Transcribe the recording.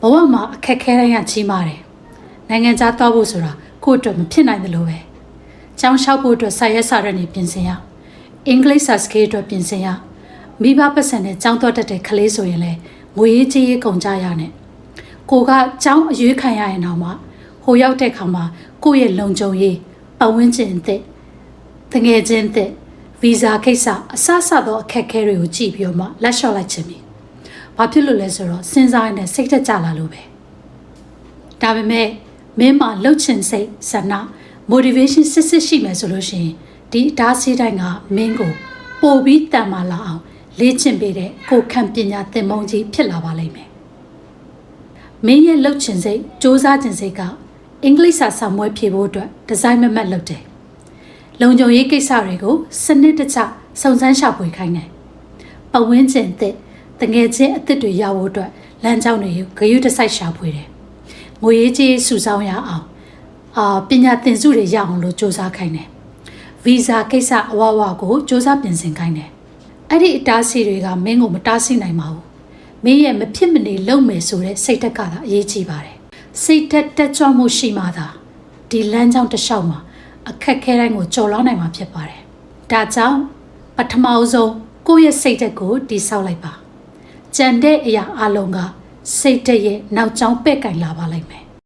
ဘဝမှာအခက်ခဲတိုင်းကကြီးမားတယ်နိုင်ငံခြားသွားဖို့ဆိုတာကိုယ့်အတွက်မဖြစ်နိုင်တယ်လို့ပဲကျောင်းလျှောက်ဖို့အတွက်စာရက်စာရက်နေပြင်ဆင်ရအင်္ဂလိပ်စာစကေးအတွက်ပြင်ဆင်ရမိဘပတ်စံနဲ့ကျောင်းတော်တက်တဲ့ကလေးဆိုရင်လည်းငွေရေးကြေးရေးကုန်ကြရနဲ့ကိုကကျောင်းအရွေးခံရရင်တော့မှဟိုရောက်တဲ့ခါမှာကိုယ့်ရဲ့လုံခြုံရေးပတ်ဝန်းကျင်အသစ်တငယ်ချင်းအသစ်ဗီဇာကိစ္စအဆအဆသောအခက်အခဲတွေကိုကြည့်ပြီးတော့မှလက်လျှော့လိုက်ခြင်းပဲ။ ဘာဖြစ်လို့လဲဆိုတော့စဉ်းစားရတဲ့စိတ်သက်ကြလာလို့ပဲ။ဒါပေမဲ့မင်းမလှုပ်ချင်စိတ်ဆန္ဒ motivation စစ်စစ်ရှိမယ်ဆိုလို့ရှိရင်ဒီအတားဆီးတိုင်းကမင်းကိုပို့ပြီးတန်မာလာအောင်လေ့ကျင့်ပေးတဲ့ကိုယ်ခံပညာသင်မုံကြီးဖြစ်လာပါလိမ့်မယ်။မင်းရဲ့လှုပ်ချင်စိတ်စ조사ချင်စိတ်ကအင်္ဂလိပ်စာစာမွေးဖြေဖို့အတွက်ဒီဇိုင်းမမတ်လုပ်တယ်။လုံခြုံရေးကိစ္စတွေကိုစနစ်တကျစုံစမ်းရှာဖွေခိုင်းတယ်။ပဝင်းကျင်တဲ့ တငယ်ချင်းအစ်စ်တွေရဖို့အတွက်လမ်းကြောင်းတွေကိုဂရုတစိုက်ရှာဖွေတယ်။ငွေရေးကြေးစုဆောင်းရအောင်အာပညာသင်စုတွေရအောင်လို့စ조사ခိုင်းတယ်။ဗီဇာကိစ္စအဝဝကိုစ조사ပြင်ဆင်ခိုင်းတယ်။အဲ့ဒီအတားဆီးတွေကမင်းကိုမတားဆီးနိုင်ပါဘူး။မင်းရဲ့မဖြစ်မနေလုပ်မယ်ဆိုတဲ့စိတ်ဓာတ်ကသာအရေးကြီးပါတယ်။စိတ်ဓာတ်တက်ကြွမှုရှိမှသာဒီလမ်းကြောင်းတစ်လျှောက်မှာအခက်ခဲတိုင်းကိုကျော်လွှားနိုင်မှာဖြစ်ပါတယ်။ဒါကြောင့်ပထမအဆုံးကိုယ့်ရဲ့စိတ်ဓာတ်ကိုတိဆောက်လိုက်ပါ။ ကြံတဲ့အရာအလုံးကစိတ်ဓာတ်ရဲ့နောက်ကျောင်းပဲ့ကင်လာပါလိမ့်မယ်